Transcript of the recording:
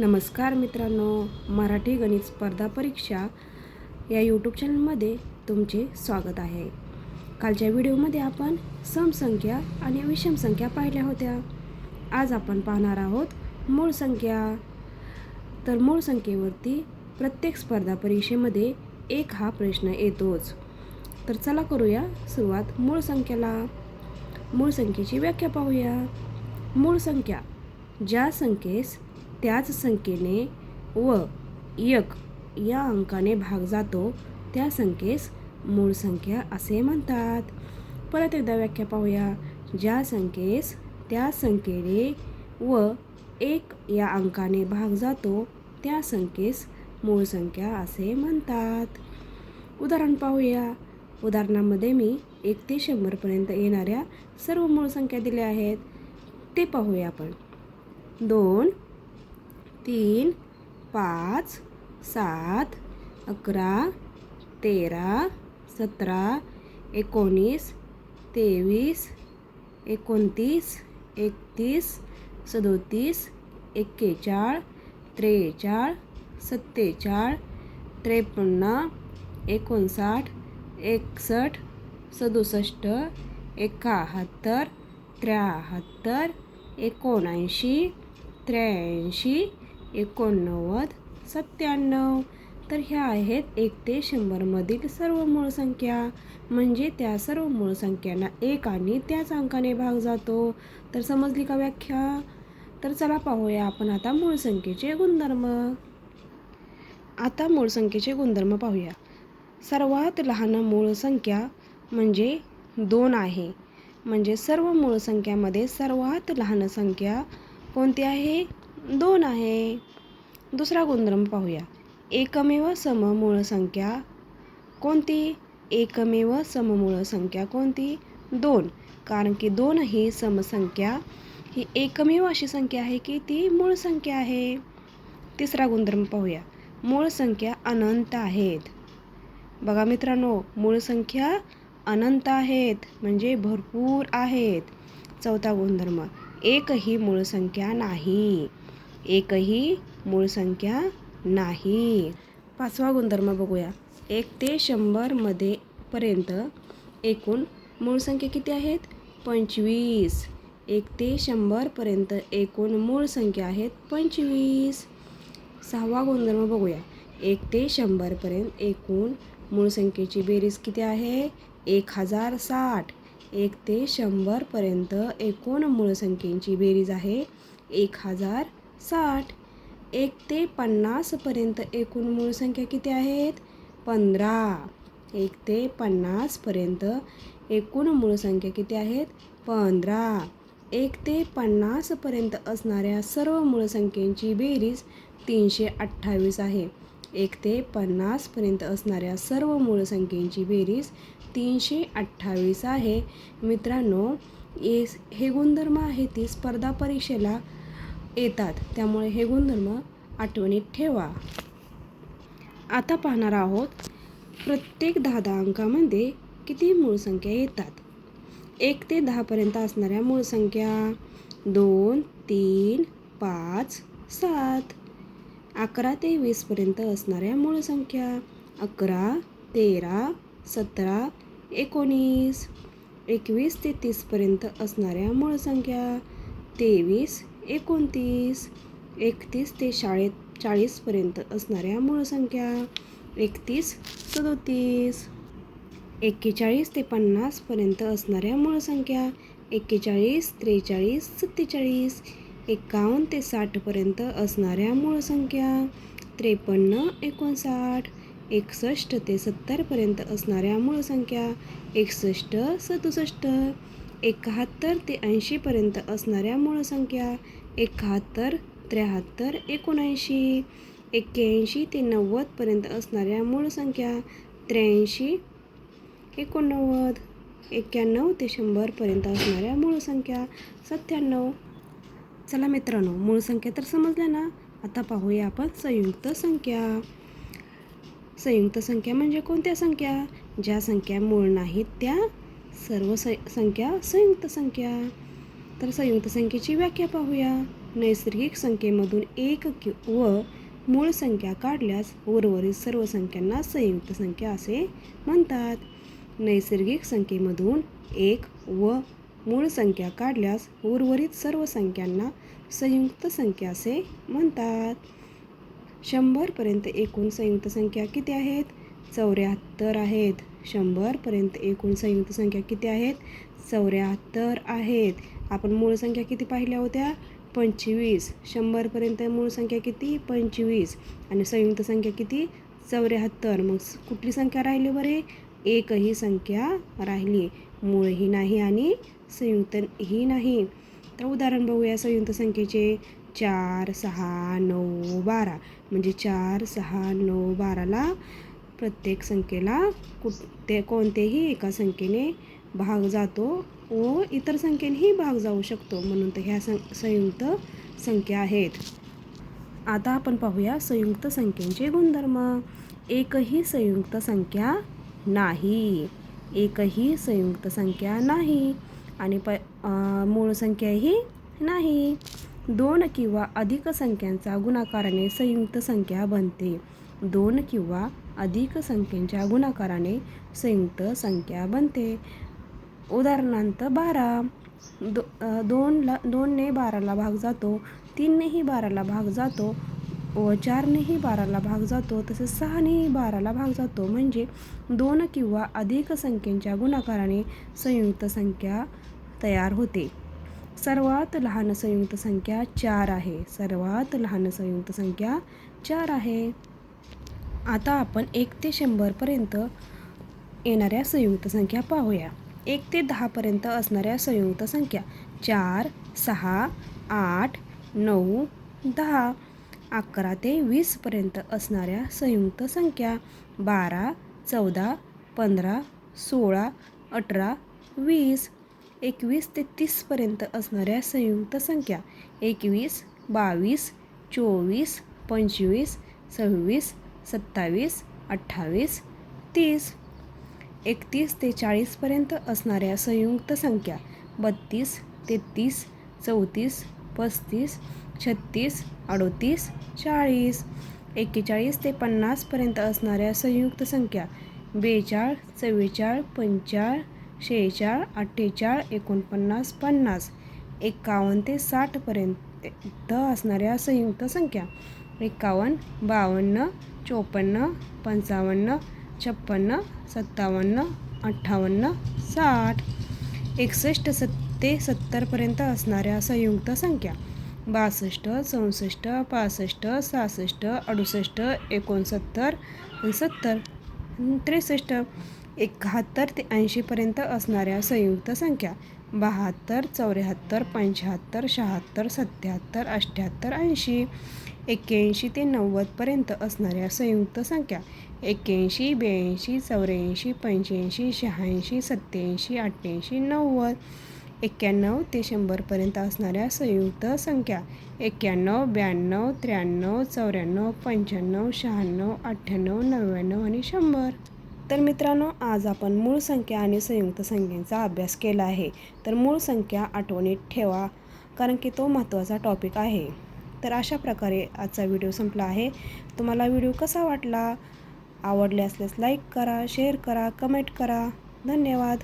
नमस्कार मित्रांनो मराठी गणित स्पर्धा परीक्षा या यूट्यूब चॅनलमध्ये तुमचे स्वागत आहे. कालच्या व्हिडिओमध्ये आपण समसंख्या आणि विषम संख्या पाहिल्या होत्या. आज आपण पाहणार आहोत मूळ संख्या. तर मूळ संख्येवरती प्रत्येक स्पर्धा परीक्षेमध्ये एक हा प्रश्न येतोच. तर चला करूया सुरुवात मूळ संख्याला. मूळ संख्येची व्याख्या पाहूया. मूळ संख्या ज्या संख्येस त्याच संख्येने व एक या अंकाने भाग जातो त्या संख्येस मूळ संख्या असे म्हणतात. परत एकदा व्याख्या पाहूया. ज्या संख्येस त्या संख्येने व एक या अंकाने भाग जातो त्या संख्येस मूळ संख्या असे म्हणतात. उदाहरण पाहूया. उदाहरणामध्ये मी एक ते शंभरपर्यंत येणाऱ्या सर्व मूळ संख्या दिल्या आहेत. ते पाहूया आपण. दोन तीन पाच सात अकरा तेरा सतरा एकोणीस तेवीस एकोणतीस एकतीस सदोतीस एक्केचाळ त्रेचाळ सत्तेचाळ त्रेपन्न एकोणसाठ एकसष्ट सदुसष्ट एकाहत्तर त्र्याहत्तर एकोणऐंशी त्र्याऐंशी एकोणनव्वद सत्त्याण्णव. तर ह्या आहेत एक ते शंभरमधील सर्व मूळ संख्या. म्हणजे त्या सर्व मूळ संख्यांना एक आणि त्याच अंकाने भाग जातो. तर समजली का व्याख्या? तर चला पाहूया आपण आता मूळ संख्येचे गुणधर्म. आता मूळ संख्येचे गुणधर्म पाहूया. सर्वात लहान मूळ संख्या म्हणजे दोन आहे. म्हणजे सर्व मूळ संख्यामध्ये सर्वात लहान संख्या कोणती आहे? दोन आहे. दुसरा गुणधर्म पाहूया. एकमेव सममूळ संख्या कोणती? एकमेव सममूळ संख्या कोणती? दोन. कारण की दोन ही समसंख्या ही एकमेव अशी संख्या आहे की ती मूळ संख्या आहे. तिसरा गुणधर्म पाहूया. मूळ संख्या अनंत आहेत. बघा मित्रांनो मूळ संख्या अनंत आहेत म्हणजे भरपूर आहेत. चौथा गुणधर्म एकही मूळ संख्या नाही. एकही मूळ संख्या नाही. पाचवा गुणधर्म बघूया. एक ते शंभरमध्ये पर्यंत एकूण मूळ संख्या किती आहेत? पंचवीस. एक ते शंभरपर्यंत एकूण मूळ संख्या आहेत पंचवीस. सहावा गुणधर्म बघूया. एक ते शंभरपर्यंत एकूण मूळ संख्येची बेरीज किती आहे? एक हजार साठ. एक ते शंभरपर्यंत एकूण मूळ संख्येची बेरीज आहे एक हजार साठ एक ते पन्नासपर्यंत एकूण मूळ संख्या किती आहेत? पंधरा. एक ते पन्नासपर्यंत एकूण मूळ संख्या किती आहेत? पंधरा. एक ते पन्नासपर्यंत असणाऱ्या सर्व मूळ संख्येची बेरीज तीनशे अठ्ठावीस आहे. एक ते पन्नासपर्यंत असणाऱ्या सर्व मूळ संख्येची बेरीज तीनशे अठ्ठावीस आहे. मित्रांनो ए हे गुणधर्म आहे ती स्पर्धा परीक्षेला येतात. त्यामुळे हे गुणधर्म आठवणीत ठेवा. आता पाहणार आहोत प्रत्येक दहा दहा अंकामध्ये किती मूळ संख्या येतात? एक ते दहापर्यंत असणाऱ्या मूळ संख्या. दोन तीन पाच सात. अकरा ते वीसपर्यंत असणाऱ्या मूळ संख्या. अकरा तेरा सतरा एकोणीस. एकवीस ते तीसपर्यंत असणाऱ्या मूळ संख्या. तेवीस एकोणतीस एकतीस ते शाळेत चाळीसपर्यंत असणाऱ्या मूळ संख्या एकतीस सदोतीस एक्केचाळीस ते पन्नासपर्यंत असणाऱ्या मूळ संख्या एक्केचाळीस त्रेचाळीस सत्तेचाळीस एकावन्न ते साठपर्यंत असणाऱ्या मूळ संख्या त्रेपन्न एकोणसाठ एकसष्ट ते सत्तरपर्यंत असणाऱ्या मूळ संख्या एकसष्ट सदुसष्ट एकाहत्तर ते ऐंशीपर्यंत असणाऱ्या मूळ संख्या एकाहत्तर त्र्याहत्तर एकोणऐंशी एक्क्याऐंशी ते नव्वदपर्यंत असणाऱ्या मूळ संख्या त्र्याऐंशी एकोणनव्वद एक्क्याण्णव ते शंभरपर्यंत असणाऱ्या मूळ संख्या सत्त्याण्णव. चला मित्रांनो मूळ संख्या तर समजल्या ना? आता पाहूया आपण संयुक्त संख्या. संयुक्त संख्या म्हणजे कोणत्या संख्या? ज्या संख्या मूळ नाहीत त्या सर्व स संख्या संयुक्त संख्या. तर संयुक्त संख्येची व्याख्या पाहूया. नैसर्गिक संख्येमधून एक कि व मूळ संख्या काढल्यास उर्वरित सर्व संख्यांना संयुक्त संख्या असे म्हणतात. नैसर्गिक संख्येमधून एक व मूळ संख्या काढल्यास उर्वरित सर्व संख्यांना संयुक्त संख्या असे म्हणतात. शंभरपर्यंत एकूण संयुक्त संख्या किती आहेत? चौऱ्याहत्तर आहेत. शंभरपर्यंत एकूण संयुक्त संख्या किती आहेत? चौऱ्याहत्तर आहेत. आपण मूळ संख्या किती पाहिल्या होत्या? पंचवीस. शंभरपर्यंत मूळ संख्या किती? पंचवीस. आणि संयुक्त संख्या किती? चौऱ्याहत्तर. मग कुठली संख्या राहिली बरे? एकही संख्या राहिली. मूळही नाही आणि संयुक्त ही नाही. तर उदाहरण बघूया संयुक्त संख्येचे. चार सहा नऊ बारा. म्हणजे चार सहा नऊ बाराला प्रत्येक संख्येला कुठ ते कोणतेही एका संख्येने भाग जातो व इतर संख्येनेही भाग जाऊ शकतो. म्हणून तर ह्या सं संयुक्त संख्या आहेत. आता आपण पाहूया संयुक्त संख्येचे गुणधर्म. एकही संयुक्त संख्या नाही. एकही संयुक्त संख्या नाही. आणि प मूळ संख्याही नाही. दोन किंवा अधिक संख्यांचा गुणाकाराने संयुक्त संख्या बनते. दोन किंवा अधिक संख्येच्या गुणाकाराने संयुक्त संख्या बनते. उदाहरणार्थ बारा. दो दोनला दोनने बाराला भाग जातो तीननेही बाराला भाग जातो व चारनेही बाराला भाग जातो तसेच सहानेही बाराला भाग जातो. म्हणजे दोन किंवा अधिक संख्येच्या गुणाकाराने संयुक्त संख्या तयार होते. सर्वात लहान संयुक्त संख्या चार आहे. सर्वात लहान संयुक्त संख्या चार आहे. आता आपण एक ते शंभरपर्यंत येणाऱ्या संयुक्त संख्या पाहूया. एक ते दहापर्यंत असणाऱ्या संयुक्त संख्या. चार सहा आठ नऊ दहा. अकरा ते वीसपर्यंत असणाऱ्या संयुक्त संख्या. बारा चौदा पंधरा सोळा अठरा वीस. एकवीस ते तीसपर्यंत असणाऱ्या संयुक्त संख्या. एकवीस बावीस चोवीस पंचवीस सव्वीस सत्तावीस अठ्ठावीस तीस. एकतीस ते चाळीसपर्यंत असणाऱ्या संयुक्त संख्या. बत्तीस तेहतीस चौतीस पस्तीस छत्तीस अडोतीस चाळीस. एक्केचाळीस ते पन्नासपर्यंत असणाऱ्या संयुक्त संख्या. बेचाळ चव्वेचाळ पंचाळ शेहेचाळ अठ्ठेचाळ एकोणपन्नास पन्नास. एकावन्न ते साठपर्यंत असणाऱ्या संयुक्त संख्या. एकावन्न बावन्न चोपन्न पंचावन्न छप्पन्न सत्तावन्न अठ्ठावन्न साठ. एकसष्ट सत् ते सत्तरपर्यंत असणाऱ्या संयुक्त संख्या. बासष्ट चौसष्ट पासष्ट सहासष्ट अडुसष्ट एकोणसत्तर सत्तर त्रेसष्ट. एकाहत्तर ते ऐंशीपर्यंत असणाऱ्या संयुक्त संख्या. बहात्तर चौऱ्याहत्तर पंच्याहत्तर शहात्तर सत्याहत्तर अठ्ठ्याहत्तर ऐंशी. एक्क्याऐंशी ते नव्वदपर्यंत असणाऱ्या संयुक्त संख्या एक्क्याऐंशी ब्याऐंशी चौऱ्याऐंशी पंच्याऐंशी शहाऐंशी सत्त्याऐंशी अठ्ठ्याऐंशी नव्वद. एक्क्याण्णव ते शंभरपर्यंत असणाऱ्या संयुक्त संख्या एक्क्याण्णव ब्याण्णव त्र्याण्णव चौऱ्याण्णव पंच्याण्णव शहाण्णव अठ्ठ्याण्णव नव्याण्णव आणि शंभर. तर मित्रांनो आज आपण मूळ संख्या आणि संयुक्त संख्येचा अभ्यास केला आहे. तर मूळ संख्या आठवणीत ठेवा कारण की तो महत्त्वाचा टॉपिक आहे. तर अशा प्रकारे आजचा व्हिडिओ संपला आहे. तुम्हाला व्हिडिओ कसा वाटला? आवडले असल्यास लाईक करा शेअर करा कमेंट करा. धन्यवाद.